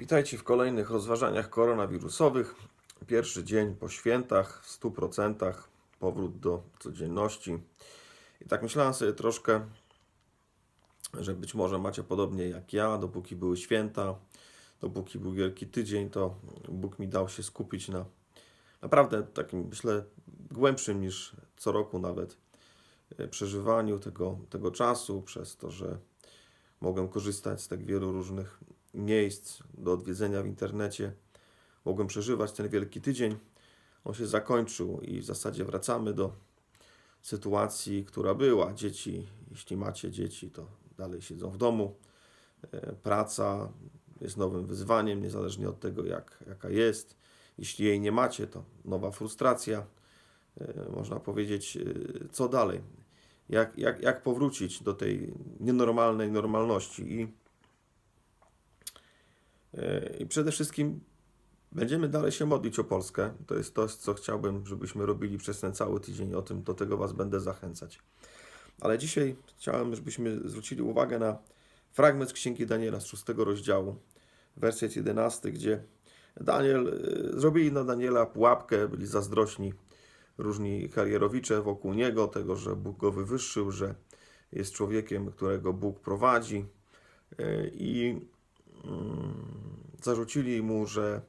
Witajcie w kolejnych rozważaniach koronawirusowych. Pierwszy dzień po świętach, w 100% powrót do codzienności. I tak myślałem sobie troszkę, że być może macie podobnie jak ja, dopóki były święta, dopóki był Wielki Tydzień, to Bóg mi dał się skupić na naprawdę takim, myślę, głębszym niż co roku nawet e, przeżywaniu tego, tego czasu, przez to, że mogłem korzystać z tak wielu różnych miejsc do odwiedzenia w internecie. Mogłem przeżywać ten wielki tydzień. On się zakończył i w zasadzie wracamy do sytuacji, która była. Dzieci, jeśli macie dzieci, to dalej siedzą w domu. E, Praca jest nowym wyzwaniem, niezależnie od tego, jak, jaka jest. Jeśli jej nie macie, to nowa frustracja. E, Można powiedzieć, e, co dalej? Jak, jak, jak powrócić do tej nienormalnej normalności? I I przede wszystkim będziemy dalej się modlić o Polskę. To jest to, co chciałbym, żebyśmy robili przez ten cały tydzień. O tym, do tego Was będę zachęcać. Ale dzisiaj chciałem, żebyśmy zwrócili uwagę na fragment z Księgi Daniela z szóstego rozdziału, werset 11, gdzie Daniel, e, zrobili na Daniela pułapkę, byli zazdrośni różni karierowicze wokół niego, tego, że Bóg go wywyższył, że jest człowiekiem, którego Bóg prowadzi. E, I mm, zarzucili mu, że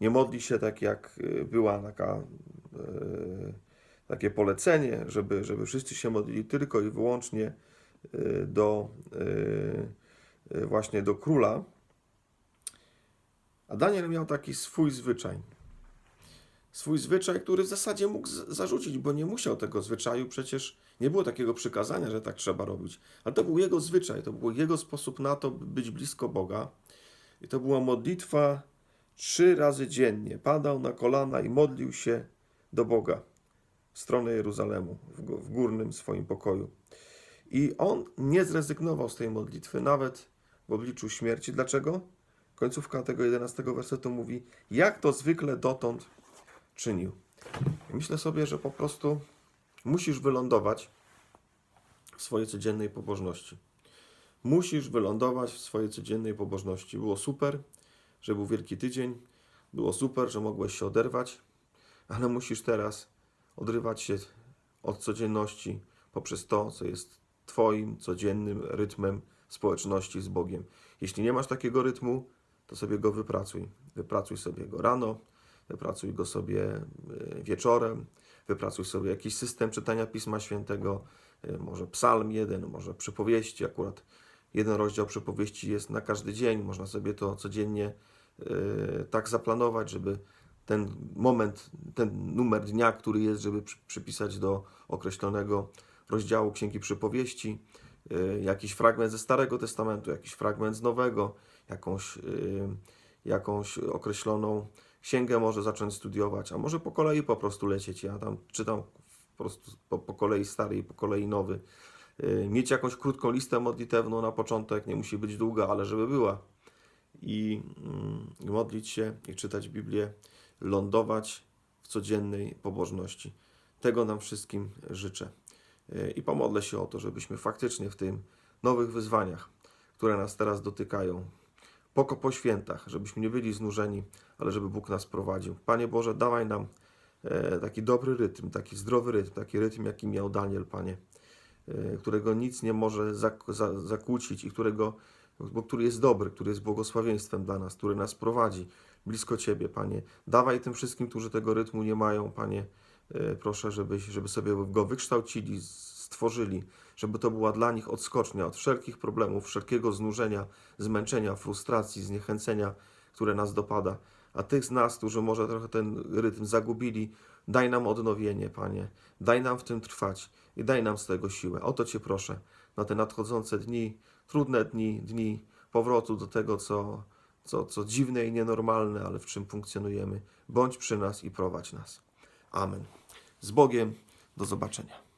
nie modli się tak, jak y, była taka, e, takie polecenie, żeby, żeby wszyscy się modlili tylko i wyłącznie y, do y, y, właśnie do króla. A Daniel miał taki swój zwyczaj. Swój zwyczaj, który w zasadzie mógł zarzucić, bo nie musiał tego zwyczaju, przecież nie było takiego przykazania, że tak trzeba robić. Ale to był jego zwyczaj, to był jego sposób na to, by być blisko Boga. I to była modlitwa trzy razy dziennie. Padał na kolana i modlił się do Boga w stronę Jeruzalemu, w, gó- w górnym swoim pokoju. I on nie zrezygnował z tej modlitwy, nawet w obliczu śmierci. Dlaczego? Końcówka tego 11 wersetu mówi, jak to zwykle dotąd czynił. Myślę sobie, że po prostu musisz wylądować w swojej codziennej pobożności. Musisz wylądować w swojej codziennej pobożności. Było super, że był Wielki Tydzień, było super, że mogłeś się oderwać, ale musisz teraz odrywać się od codzienności poprzez to, co jest Twoim codziennym rytmem społeczności z Bogiem. Jeśli nie masz takiego rytmu, to sobie go wypracuj. Wypracuj sobie go rano, wypracuj go sobie e, wieczorem, wypracuj sobie jakiś system czytania Pisma Świętego, e, może psalm jeden, może przypowieści, akurat jeden rozdział przypowieści jest na każdy dzień, można sobie to codziennie e, tak zaplanować, żeby ten moment, ten numer dnia, który jest, żeby przy- przypisać do określonego rozdziału Księgi Przypowieści, e, jakiś fragment ze Starego Testamentu, jakiś fragment z Nowego, jakąś, e, jakąś określoną księgę może zacząć studiować, a może po kolei po prostu lecieć. Ja tam czytam po prostu po, po kolei stary i po kolei nowy. E, Mieć jakąś krótką listę modlitewną na początek, nie musi być długa, ale żeby była. I mm, modlić się i czytać Biblię, lądować w codziennej pobożności. Tego nam wszystkim życzę. E, I pomodlę się o to, żebyśmy faktycznie w tym nowych wyzwaniach, które nas teraz dotykają, poko po świętach, żebyśmy nie byli znużeni, ale żeby Bóg nas prowadził. Panie Boże, dawaj nam e, taki dobry rytm, taki zdrowy rytm, taki rytm, jaki miał Daniel, Panie, którego nic nie może zak- za- zakłócić i którego, bo który jest dobry, który jest błogosławieństwem dla nas, który nas prowadzi blisko Ciebie, Panie. Dawaj tym wszystkim, którzy tego rytmu nie mają, Panie, e, proszę, żebyś, żeby sobie go wykształcili, stworzyli, żeby to była dla nich odskocznia od wszelkich problemów, wszelkiego znużenia, zmęczenia, frustracji, zniechęcenia, które nas dopada. A tych z nas, którzy może trochę ten rytm zagubili, daj nam odnowienie, Panie. Daj nam w tym trwać i daj nam z tego siłę. O to Cię proszę na te nadchodzące dni, trudne dni, dni powrotu do tego, co, co, co dziwne i nienormalne, ale w czym funkcjonujemy. Bądź przy nas i prowadź nas. Amen. Z Bogiem. Do zobaczenia.